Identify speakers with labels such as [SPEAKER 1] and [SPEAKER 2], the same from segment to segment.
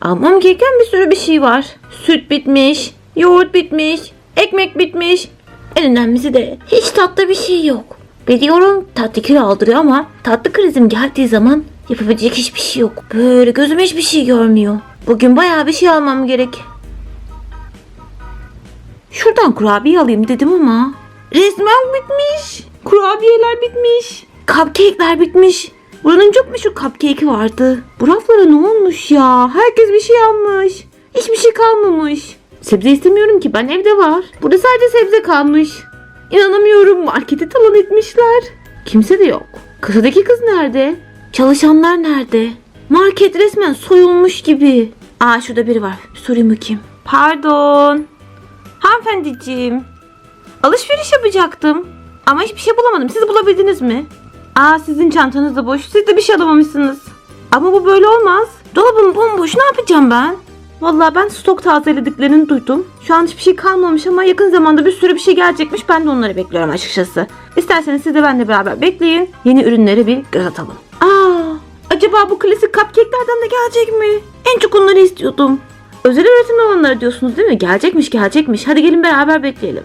[SPEAKER 1] Almam gereken bir sürü bir şey var. Süt bitmiş, yoğurt bitmiş, ekmek bitmiş. En önemlisi de hiç tatlı bir şey yok. Biliyorum tatlı kilo aldırıyor ama tatlı krizim geldiği zaman yapabilecek hiçbir şey yok. Böyle gözüm hiçbir şey görmüyor. Bugün bayağı bir şey almam gerek. Şuradan kurabiye alayım dedim ama resmen bitmiş. Kurabiyeler bitmiş. Cupcake'ler bitmiş. Buranın çok meşhur cupcake'i vardı. Bu raflara ne olmuş ya? Herkes bir şey almış. Hiçbir şey kalmamış. Sebze istemiyorum ki ben evde var. Burada sadece sebze kalmış. İnanamıyorum marketi talan etmişler. Kimse de yok. Kasadaki kız nerede? Çalışanlar nerede? Market resmen soyulmuş gibi. Aa şurada biri var. Bir sorayım bakayım. Pardon. Hanımefendiciğim. Alışveriş yapacaktım. Ama hiçbir şey bulamadım. Siz bulabildiniz mi? Aa sizin çantanız da boş. Siz de bir şey alamamışsınız. Ama bu böyle olmaz. Dolabım bomboş. Ne yapacağım ben? Vallahi ben stok tazelediklerini duydum. Şu an hiçbir şey kalmamış ama yakın zamanda bir sürü bir şey gelecekmiş. Ben de onları bekliyorum açıkçası. İsterseniz siz de benimle beraber bekleyin. Yeni ürünlere bir göz atalım. Aa, acaba bu klasik cupcake'lerden de gelecek mi? En çok onları istiyordum. Özel üretim olanları diyorsunuz değil mi? Gelecekmiş gelecekmiş. Hadi gelin beraber bekleyelim.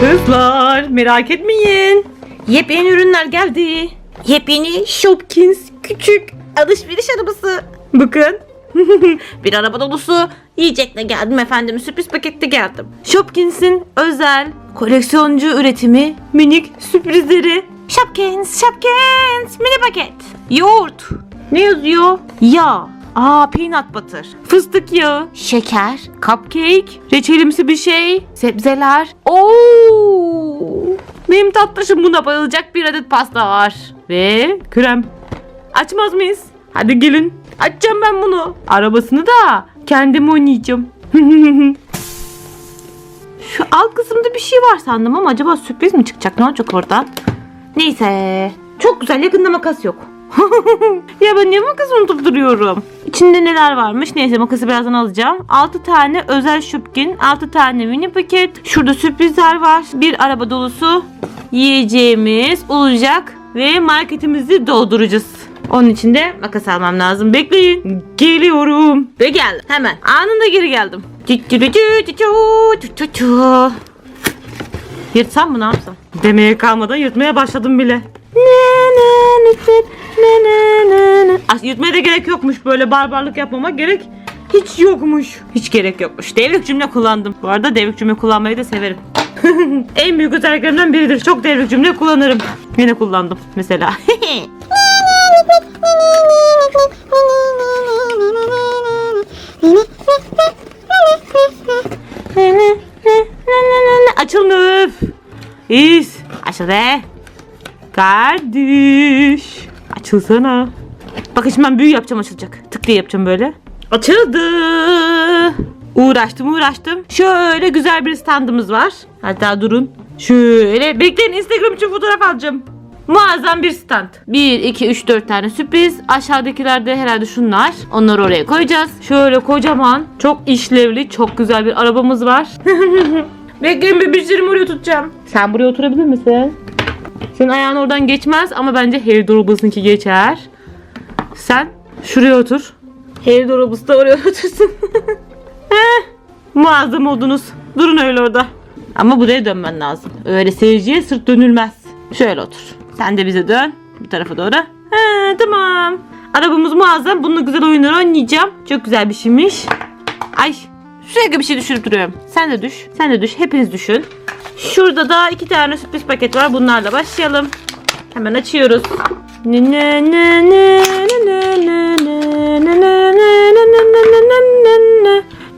[SPEAKER 1] Kızlar merak etmeyin. Yepyeni ürünler geldi. Yepyeni Shopkins küçük alışveriş arabası. Bakın. bir araba dolusu yiyecekle geldim efendim. Sürpriz pakette geldim. Shopkins'in özel koleksiyoncu üretimi minik sürprizleri. Shopkins, Shopkins mini paket. Yoğurt. Ne yazıyor? Yağ. Aa peanut butter. Fıstık yağı. Şeker. Cupcake. Reçelimsi bir şey. Sebzeler. Oo! Benim tatlışım buna bayılacak bir adet pasta var. Ve krem. Açmaz mıyız? Hadi gelin. Açacağım ben bunu. Arabasını da kendim oynayacağım. Şu alt kısımda bir şey var sandım ama acaba sürpriz mi çıkacak? Ne olacak oradan? Neyse. Çok güzel yakında makas yok. Ya ben niye makas unutup duruyorum? İçinde neler varmış? Neyse makası birazdan alacağım. 6 tane özel şupkin, 6 tane mini paket. Şurada sürprizler var. Bir araba dolusu yiyeceğimiz olacak ve marketimizi dolduracağız. Onun için de makas almam lazım. Bekleyin. Geliyorum. Ve geldim. Hemen. Anında geri geldim. Yırtsam mı ne yapsam? Demeye kalmadan yırtmaya başladım bile. As yırtmaya da gerek yokmuş böyle barbarlık yapmama gerek hiç yokmuş. Hiç gerek yokmuş. Devrik cümle kullandım. Bu arada devrik cümle kullanmayı da severim. en büyük özelliklerimden biridir. Çok devrik cümle kullanırım. Yine kullandım mesela. Açılmıyor. İz. Aşağıda. Kardeş. Açılsana. Bak şimdi ben büyü yapacağım açılacak. Tık diye yapacağım böyle. Açıldı. Uğraştım uğraştım. Şöyle güzel bir standımız var. Hatta durun. Şöyle bekleyin Instagram için fotoğraf alacağım. Muazzam bir stand. 1, 2, 3, 4 tane sürpriz. Aşağıdakiler de herhalde şunlar. Onları oraya koyacağız. Şöyle kocaman, çok işlevli, çok güzel bir arabamız var. Bekleyin bebişlerimi oraya tutacağım. Sen buraya oturabilir misin? Senin ayağın oradan geçmez ama bence Harry Dorobus'unki geçer. Sen şuraya otur. Harry Dorobus da oraya otursun. Heh, muazzam oldunuz. Durun öyle orada. Ama buraya dönmen lazım. Öyle seyirciye sırt dönülmez. Şöyle otur. Sen de bize dön. Bu tarafa doğru. He, tamam. Arabamız muazzam. Bununla güzel oyunlar oynayacağım. Çok güzel bir şeymiş. Ay Sürekli bir şey düşünüp duruyorum. Sen de düş. Sen de düş. Hepiniz düşün. Şurada da iki tane sürpriz paket var. Bunlarla başlayalım. Hemen açıyoruz.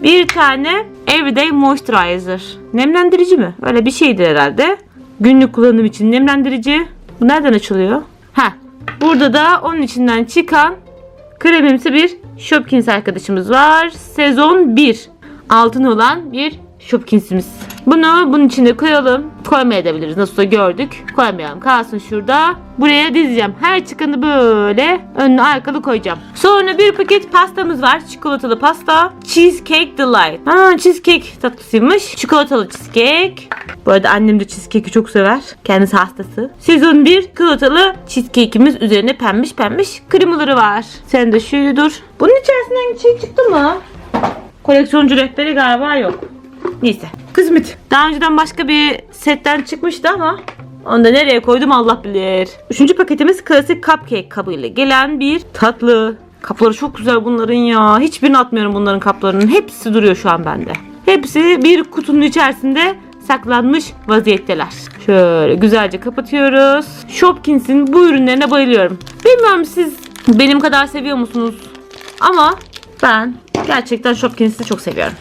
[SPEAKER 1] Bir tane Everyday Moisturizer. Nemlendirici mi? Öyle bir şeydi herhalde. Günlük kullanım için nemlendirici. Bu nereden açılıyor? Ha. Burada da onun içinden çıkan kremimsi bir Shopkins arkadaşımız var. Sezon 1. Altın olan bir Shopkins'imiz. Bunu bunun içine koyalım. Koymayabiliriz. Nasıl olsa gördük. Koymayalım. Kalsın şurada. Buraya dizeceğim. Her çıkanı böyle önüne arkalı koyacağım. Sonra bir paket pastamız var. Çikolatalı pasta. Cheesecake Delight. Ha, cheesecake tatlısıymış. Çikolatalı cheesecake. Bu arada annem de cheesecake'i çok sever. Kendisi hastası. Sezon 1 çikolatalı cheesecake'imiz üzerine pembiş pembiş kremaları var. Sen de şöyle dur. Bunun içerisinden bir şey çıktı mı? Koleksiyoncu rehberi galiba yok. Neyse. Kısmet. Daha önceden başka bir setten çıkmıştı ama onu da nereye koydum Allah bilir. Üçüncü paketimiz klasik cupcake kabıyla gelen bir tatlı. Kapları çok güzel bunların ya. Hiçbirini atmıyorum bunların kaplarının. Hepsi duruyor şu an bende. Hepsi bir kutunun içerisinde saklanmış vaziyetteler. Şöyle güzelce kapatıyoruz. Shopkins'in bu ürünlerine bayılıyorum. Bilmiyorum siz benim kadar seviyor musunuz? Ama ben gerçekten Shopkins'i çok seviyorum.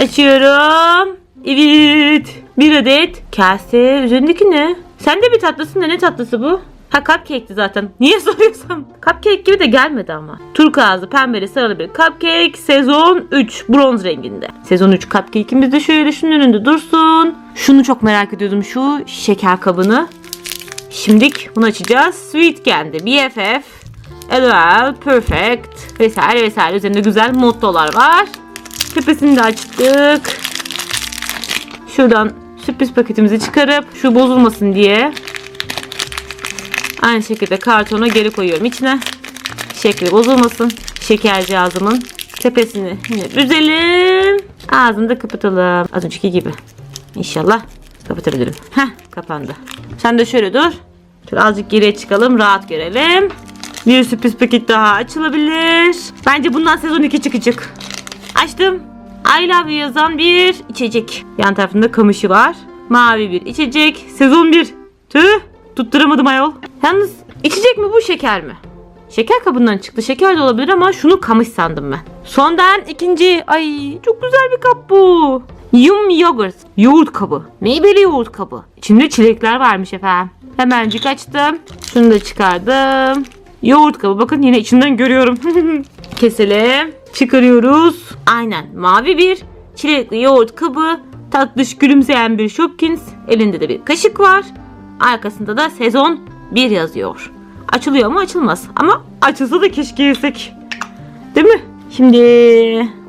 [SPEAKER 1] Açıyorum. Evet. Bir adet kase. Üzerindeki ne? Sen de bir tatlısın da ne tatlısı bu? Ha cupcake'ti zaten. Niye soruyorsam? Cupcake gibi de gelmedi ama. Turkuazlı, pembeli, sarılı bir cupcake. Sezon 3. Bronz renginde. Sezon 3 cupcake'imiz de şöyle şunun önünde dursun. Şunu çok merak ediyordum. Şu şeker kabını. Şimdilik bunu açacağız. Sweet Candy, BFF, LOL, Perfect vesaire vesaire. Üzerinde güzel mottolar var. Tepesini de açtık. Şuradan sürpriz paketimizi çıkarıp şu bozulmasın diye aynı şekilde kartona geri koyuyorum içine. Şekli bozulmasın. Şeker cihazımın tepesini yine büzelim. Ağzını da kapatalım. Az önceki gibi. İnşallah kapatabilirim. Heh kapandı. Sen de şöyle dur. Şöyle azıcık geriye çıkalım rahat görelim. Bir sürpriz paket daha açılabilir. Bence bundan sezon 2 çıkacak. Açtım. I love you yazan bir içecek. Yan tarafında kamışı var. Mavi bir içecek. Sezon 1. Tüh. Tutturamadım ayol. Yalnız içecek mi bu şeker mi? Şeker kabından çıktı. Şeker de olabilir ama şunu kamış sandım ben. Sondan ikinci. Ay çok güzel bir kap bu. Yum yogurt. Yoğurt kabı. Meyveli yoğurt kabı. İçinde çilekler varmış efendim. Hemencik açtım. Şunu da çıkardım. Yoğurt kabı. Bakın yine içinden görüyorum. Keselim. Çıkarıyoruz. Aynen. Mavi bir çilekli yoğurt kabı. Tatlış gülümseyen bir Shopkins. Elinde de bir kaşık var. Arkasında da sezon 1 yazıyor. Açılıyor mu açılmaz. Ama açılsa da keşke yesek. Değil mi? Şimdi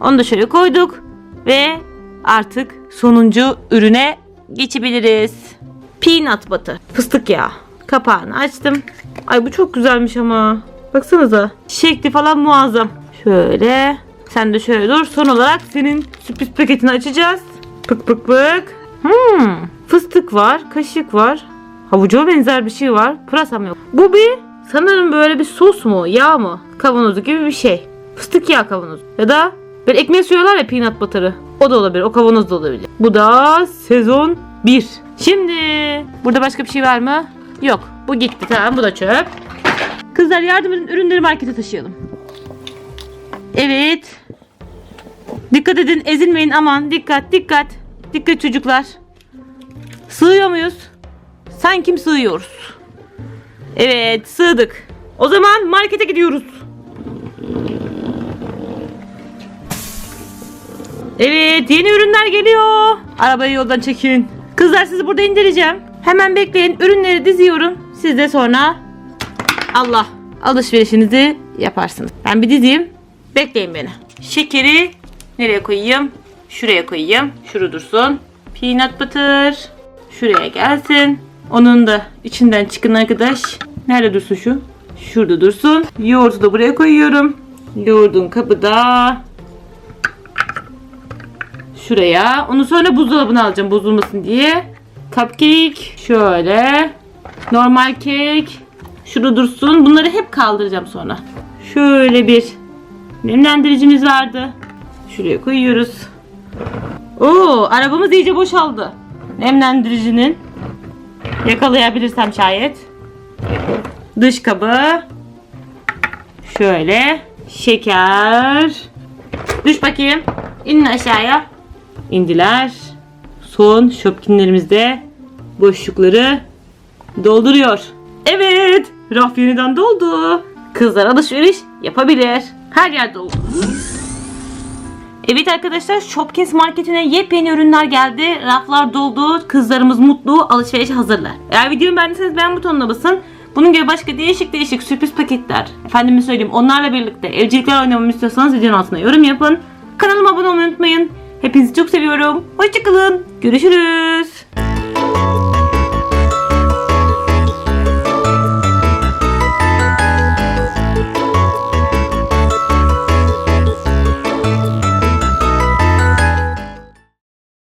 [SPEAKER 1] onu da şöyle koyduk. Ve artık sonuncu ürüne geçebiliriz. Peanut butter. Fıstık yağı. Kapağını açtım. Ay bu çok güzelmiş ama. Baksanıza. Şekli falan muazzam. Şöyle. Sen de şöyle dur. Son olarak senin sürpriz paketini açacağız. Pık pık pık. Hmm. Fıstık var. Kaşık var. Havuca benzer bir şey var. Pırasa mı yok? Bu bir sanırım böyle bir sos mu? Yağ mı? Kavanozu gibi bir şey. Fıstık yağı kavanozu. Ya da böyle ekmeğe sürüyorlar ya peanut butter'ı. O da olabilir. O kavanoz da olabilir. Bu da sezon 1. Şimdi burada başka bir şey var mı? Yok. Bu gitti. Tamam bu da çöp. Kızlar yardım edin. Ürünleri markete taşıyalım. Evet. Dikkat edin. Ezilmeyin. Aman. Dikkat. Dikkat. Dikkat çocuklar. Sığıyor muyuz? Sanki sığıyoruz. Evet. Sığdık. O zaman markete gidiyoruz. Evet yeni ürünler geliyor. Arabayı yoldan çekin. Kızlar sizi burada indireceğim. Hemen bekleyin. Ürünleri diziyorum. Siz de sonra Allah alışverişinizi yaparsınız. Ben bir dizeyim. Bekleyin beni. Şekeri nereye koyayım? Şuraya koyayım. Şurada dursun. Peanut butter. Şuraya gelsin. Onun da içinden çıkın arkadaş. Nerede dursun şu? Şurada dursun. Yoğurdu da buraya koyuyorum. Yoğurdun kabı da şuraya. Onu sonra buzdolabına alacağım bozulmasın diye. Cupcake şöyle. Normal cake. Şurada dursun. Bunları hep kaldıracağım sonra. Şöyle bir nemlendiricimiz vardı. Şuraya koyuyoruz. Oo, arabamız iyice boşaldı. Nemlendiricinin yakalayabilirsem şayet. Dış kabı. Şöyle. Şeker. Düş bakayım. İnin aşağıya. İndiler. Son şopkinlerimizde boşlukları dolduruyor. Evet. Raf yeniden doldu. Kızlar alışveriş yapabilir. Her yer doldu. Evet arkadaşlar Shopkins marketine yepyeni ürünler geldi. Raflar doldu. Kızlarımız mutlu. Alışveriş hazırlar. Eğer videomu beğendiyseniz beğen butonuna basın. Bunun gibi başka değişik değişik sürpriz paketler. Efendime söyleyeyim onlarla birlikte evcilikler oynamamı istiyorsanız videonun altına yorum yapın. Kanalıma abone olmayı unutmayın. Hepinizi çok seviyorum. Hoşçakalın. Görüşürüz.